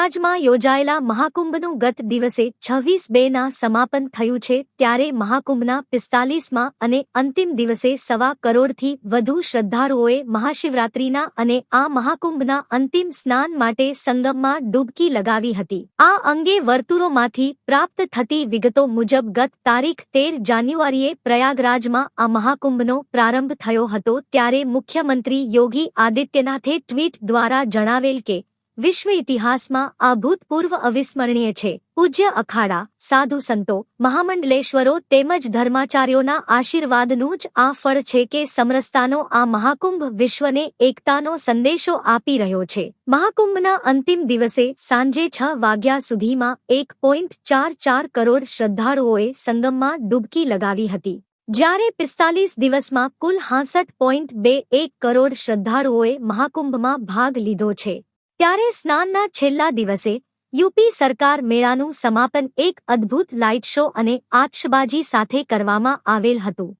પ્રયાગરાજમાં યોજાયેલા મહાકુંભનું ગત દિવસે છવ્વીસ બેના સમાપન થયું છે ત્યારે મહાકુંભના પિસ્તાલીસમાં અને અંતિમ દિવસે સવા કરોડથી વધુ શ્રદ્ધાળુઓએ મહાશિવરાત્રીના અને આ મહાકુંભના અંતિમ સ્નાન માટે સંગમમાં ડૂબકી લગાવી હતી. આ અંગે વર્તુળોમાંથી પ્રાપ્ત થતી વિગતો મુજબ ગત તારીખ તેર જાન્યુઆરીએ પ્રયાગરાજમાં આ મહાકુંભનો પ્રારંભ થયો હતો ત્યારે મુખ્યમંત્રી યોગી આદિત્યનાથે ટ્વીટ દ્વારા જણાવેલ કે વિશ્વ ઇતિહાસમાં આ ભૂતપૂર્વ અવિસ્મરણીય છે. પૂજ્ય અખાડા, સાધુ સંતો, મહામંડલેશ્વરો તેમજ ધર્માચાર્યોના આશીર્વાદનું જ આ ફળ છે કે સમરસતાનો આ મહાકુંભ વિશ્વને એકતાનો સંદેશો આપી રહ્યો છે. મહાકુંભના અંતિમ દિવસે સાંજે છ વાગ્યા સુધીમાં એક પોઈન્ટ ચાર ચાર કરોડ શ્રદ્ધાળુઓએ સંગમમાં ડૂબકી લગાવી હતી. જ્યારે પિસ્તાલીસ દિવસમાં કુલ હાંસઠ પોઈન્ટ બે એક કરોડ શ્રદ્ધાળુઓએ મહાકુંભમાં ભાગ લીધો છે. ત્યારે સ્નાનના છેલ્લા દિવસે, યુપી સરકાર મેળાનું સમાપન એક અદ્ભુત લાઇટ શો અને આતશબાજી સાથે કરવામાં આવેલ હતું.